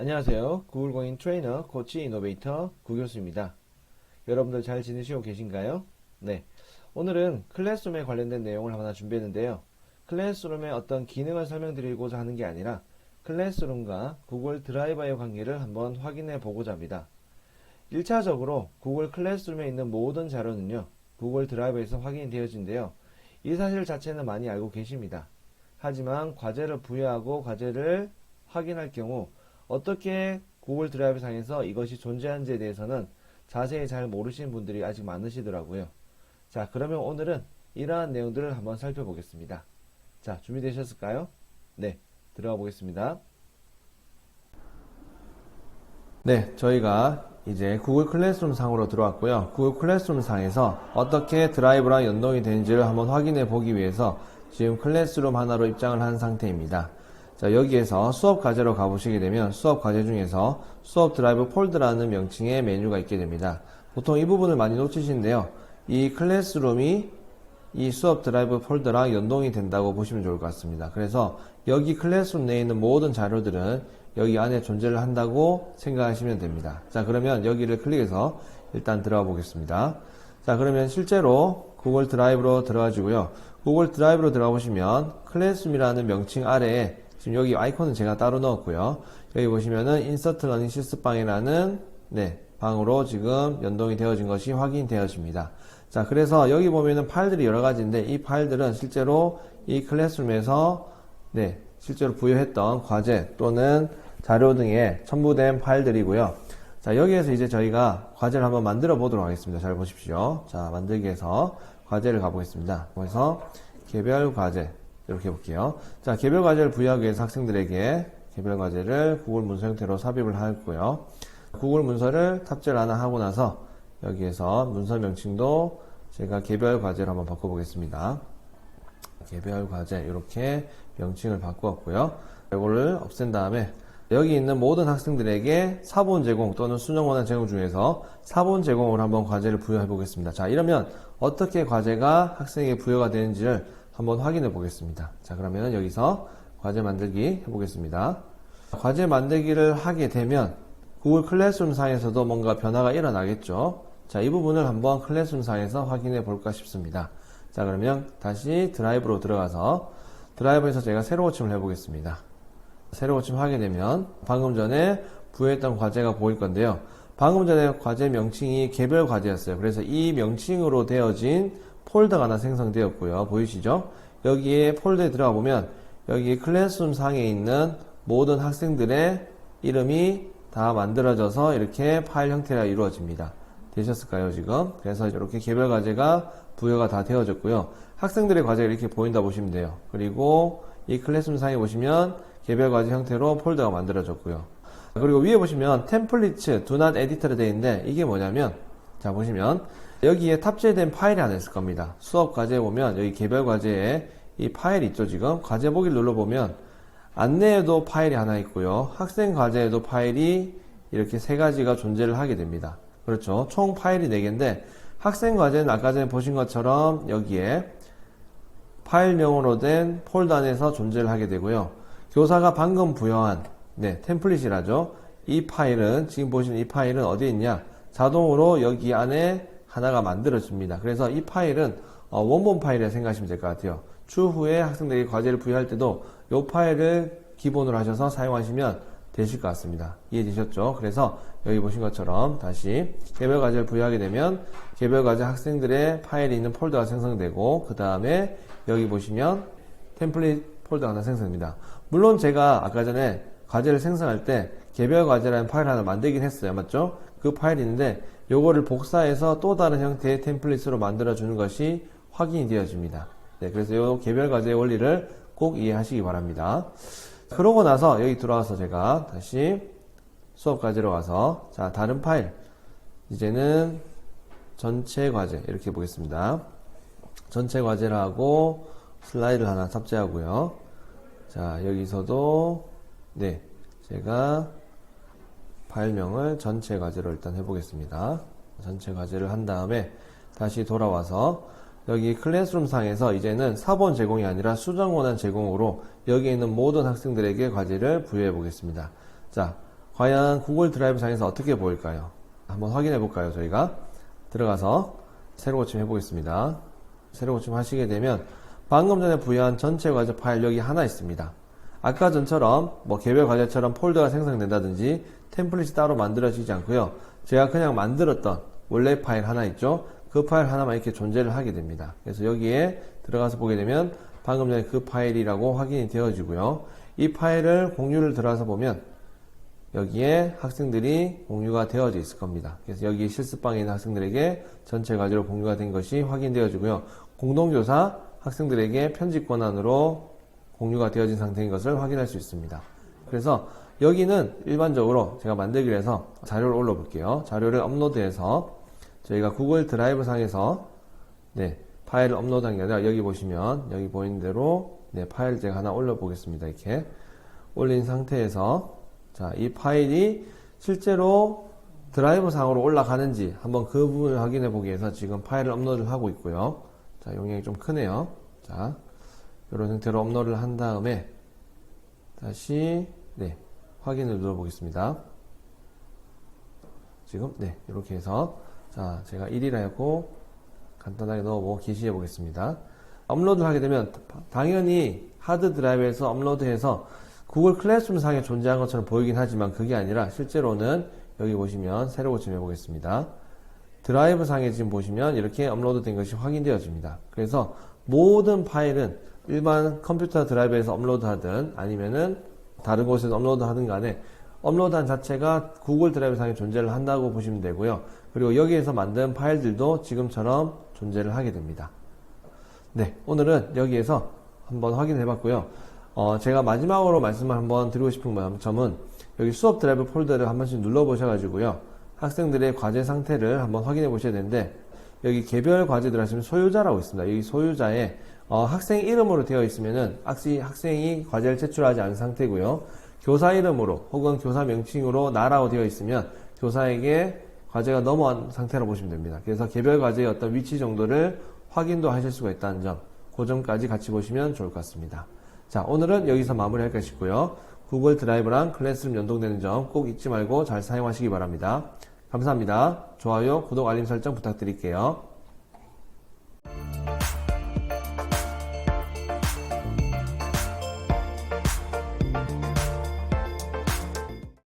안녕하세요. 구글 공인 트레이너, 코치, 이노베이터 구교수입니다. 여러분들 잘 지내시고 계신가요? 네. 오늘은 클래스룸에 관련된 내용을 하나 준비했는데요. 클래스룸의 어떤 기능을 설명드리고자 하는 게 아니라 클래스룸과 구글 드라이버의 관계를 한번 확인해 보고자 합니다. 1차적으로 구글 클래스룸에 있는 모든 자료는요, 구글 드라이버에서 확인이 되어진대요. 이 사실 자체는 많이 알고 계십니다. 하지만 과제를 부여하고 과제를 확인할 경우 어떻게 구글 드라이브 상에서 이것이 존재하는지에 대해서는 자세히 잘 모르시는 분들이 아직 많으시더라고요. 자, 그러면 오늘은 이러한 내용들을 한번 살펴보겠습니다. 자, 준비되셨을까요? 네, 들어가 보겠습니다. 네, 저희가 이제 구글 클래스룸 상으로 들어왔고요. 구글 클래스룸 상에서 어떻게 드라이브랑 연동이 되는지를 한번 확인해 보기 위해서 지금 클래스룸 하나로 입장을 한 상태입니다. 자, 여기에서 수업 과제로 가보시게 되면 수업 과제 중에서 수업 드라이브 폴드라는 명칭의 메뉴가 있게 됩니다. 보통 이 부분을 많이 놓치시는데요. 이 클래스룸이 이 수업 드라이브 폴더랑 연동이 된다고 보시면 좋을 것 같습니다. 그래서 여기 클래스룸 내에 있는 모든 자료들은 여기 안에 존재를 한다고 생각하시면 됩니다. 자, 그러면 여기를 클릭해서 일단 들어가 보겠습니다. 자, 그러면 실제로 구글 드라이브로 들어가지고요. 구글 드라이브로 들어가 보시면 클래스룸이라는 명칭 아래에 지금 여기 아이콘은 제가 따로 넣었고요. 여기 보시면은 인서트 러닝 시스 방이라는 네, 방으로 지금 연동이 되어진 것이 확인되어집니다. 자, 그래서 여기 보면은 파일들이 여러 가지인데 이 파일들은 실제로 이 클래스룸에서 네, 실제로 부여했던 과제 또는 자료 등에 첨부된 파일들이고요. 자, 여기에서 이제 저희가 과제를 한번 만들어 보도록 하겠습니다. 잘 보십시오. 자, 만들기에서 과제를 가보겠습니다. 그래서 개별 과제 이렇게 해볼게요. 자, 개별 과제를 부여하기 위해서 학생들에게 개별 과제를 구글 문서 형태로 삽입을 하였고요. 구글 문서를 탑재를 하나 하고 나서 여기에서 문서 명칭도 제가 개별 과제로 한번 바꿔보겠습니다. 개별 과제 이렇게 명칭을 바꾸었고요. 이거를 없앤 다음에 여기 있는 모든 학생들에게 사본 제공 또는 수능 원한 제공 중에서 사본 제공으로 한번 과제를 부여해 보겠습니다. 자, 이러면 어떻게 과제가 학생에게 부여가 되는지를 한번 확인해 보겠습니다. 자, 그러면 여기서 과제 만들기 해 보겠습니다. 과제 만들기를 하게 되면 구글 클래스룸 상에서도 뭔가 변화가 일어나겠죠. 자, 이 부분을 한번 클래스룸 상에서 확인해 볼까 싶습니다. 자, 그러면 다시 드라이브로 들어가서 드라이브에서 제가 새로 고침을 해 보겠습니다. 새로 고침 하게 되면 방금 전에 부여했던 과제가 보일 건데요. 방금 전에 과제 명칭이 개별 과제였어요. 그래서 이 명칭으로 되어진 폴더가 하나 생성되었고요. 보이시죠? 여기에 폴더에 들어가 보면 여기 클래스룸 상에 있는 모든 학생들의 이름이 다 만들어져서 이렇게 파일 형태가 이루어집니다. 되셨을까요, 지금? 그래서 이렇게 개별 과제가 부여가 다 되어졌고요. 학생들의 과제가 이렇게 보인다 보시면 돼요. 그리고 이 클래스룸 상에 보시면 개별 과제 형태로 폴더가 만들어졌고요. 그리고 위에 보시면 템플릿 do not edit로 되어 있는데 이게 뭐냐면 자 보시면 여기에 탑재된 파일이 하나 있을 겁니다. 수업 과제에 보면 여기 개별 과제에 이 파일이 있죠 지금 과제 보기를 눌러보면 안내에도 파일이 하나 있고요. 학생 과제에도 파일이 이렇게 세 가지가 존재를 하게 됩니다. 그렇죠. 총 파일이 4개인데 학생 과제는 아까 전에 보신 것처럼 여기에 파일명으로 된 폴더 안에서 존재를 하게 되고요. 교사가 방금 부여한 네, 템플릿이라죠. 이 파일은 지금 보시는 이 파일은 어디에 있냐? 자동으로 여기 안에 하나가 만들어집니다. 그래서 이 파일은 어, 원본 파일이라 생각하시면 될 것 같아요. 추후에 학생들에게 과제를 부여할 때도 이 파일을 기본으로 하셔서 사용하시면 되실 것 같습니다. 이해되셨죠? 그래서 여기 보신 것처럼 다시 개별 과제를 부여하게 되면 개별 과제 학생들의 파일이 있는 폴더가 생성되고 그 다음에 여기 보시면 템플릿 폴더가 하나 생성됩니다. 물론 제가 아까 전에 과제를 생성할 때 개별 과제라는 파일 하나 만들긴 했어요. 맞죠? 그 파일이 있는데 요거를 복사해서 또 다른 형태의 템플릿으로 만들어 주는 것이 확인이 되어집니다. 네, 그래서 요 개별 과제의 원리를 꼭 이해하시기 바랍니다. 그러고 나서 여기 들어와서 제가 다시 수업 과제로 가서 자 다른 파일 이제는 전체 과제 이렇게 보겠습니다. 전체 과제라고 슬라이드를 하나 탑재하고요. 자 여기서도 네 제가 파일명을 전체 과제로 일단 해보겠습니다. 전체 과제를 한 다음에 다시 돌아와서 여기 클래스룸 상에서 이제는 사본 제공이 아니라 수정 원한 제공으로 여기 있는 모든 학생들에게 과제를 부여해 보겠습니다. 자, 과연 구글 드라이브 상에서 어떻게 보일까요? 한번 확인해 볼까요, 저희가? 들어가서 새로 고침 해보겠습니다. 새로 고침 하시게 되면 방금 전에 부여한 전체 과제 파일 여기 하나 있습니다. 아까 전처럼 뭐 개별 과제처럼 폴더가 생성된다든지 템플릿이 따로 만들어지지 않고요. 제가 그냥 만들었던 원래 파일 하나 있죠. 그 파일 하나만 이렇게 존재를 하게 됩니다. 그래서 여기에 들어가서 보게 되면 방금 전에 그 파일이라고 확인이 되어지고요. 이 파일을 공유를 들어가서 보면 여기에 학생들이 공유가 되어져 있을 겁니다. 그래서 여기 실습방에 있는 학생들에게 전체 과제로 공유가 된 것이 확인되어지고요. 공동조사 학생들에게 편집 권한으로 공유가 되어진 상태인 것을 확인할 수 있습니다. 그래서 여기는 일반적으로 제가 만들기로 해서 자료를 올려 볼게요. 자료를 업로드해서 저희가 구글 드라이브 상에서 네, 파일을 업로드한 게 아니라 여기 보시면 여기 보이는 대로 네, 파일 제가 하나 올려 보겠습니다. 이렇게 올린 상태에서 자, 이 파일이 실제로 드라이브 상으로 올라가는지 한번 그 부분을 확인해 보기 위해서 지금 파일을 업로드를 하고 있고요. 자, 용량이 좀 크네요. 자, 이런 형태로 업로드를 한 다음에 다시 네, 확인을 눌러 보겠습니다. 지금 네, 이렇게 해서 자, 제가 1이라 했고 간단하게 넣어보고 게시해 보겠습니다. 업로드를 하게 되면 당연히 하드 드라이브에서 업로드해서 구글 클래스룸 상에 존재한 것처럼 보이긴 하지만 그게 아니라 실제로는 여기 보시면 새로 고침해 보겠습니다. 드라이브 상에 지금 보시면 이렇게 업로드 된 것이 확인되어집니다. 그래서 모든 파일은 일반 컴퓨터 드라이브에서 업로드 하든 아니면은 다른 곳에서 업로드 하든 간에 업로드한 자체가 구글 드라이브 상에 존재를 한다고 보시면 되고요. 그리고 여기에서 만든 파일들도 지금처럼 존재를 하게 됩니다. 네, 오늘은 여기에서 한번 확인해 봤고요. 어, 제가 마지막으로 말씀을 한번 드리고 싶은 점은 여기 수업 드라이브 폴더를 한 번씩 눌러 보셔가지고요. 학생들의 과제 상태를 한번 확인해 보셔야 되는데 여기 개별 과제들 하시면 소유자라고 있습니다. 여기 소유자에 어, 학생 이름으로 되어 있으면은 학생, 학생이 과제를 제출하지 않은 상태고요. 교사 이름으로 혹은 교사 명칭으로 나라고 되어 있으면 교사에게 과제가 넘어간 상태로 보시면 됩니다. 그래서 개별 과제의 어떤 위치 정도를 확인도 하실 수가 있다는 점, 그 점까지 같이 보시면 좋을 것 같습니다. 자, 오늘은 여기서 마무리할까 싶고요. 구글 드라이브랑 클래스룸 연동되는 점 꼭 잊지 말고 잘 사용하시기 바랍니다. 감사합니다. 좋아요, 구독, 알림 설정 부탁드릴게요.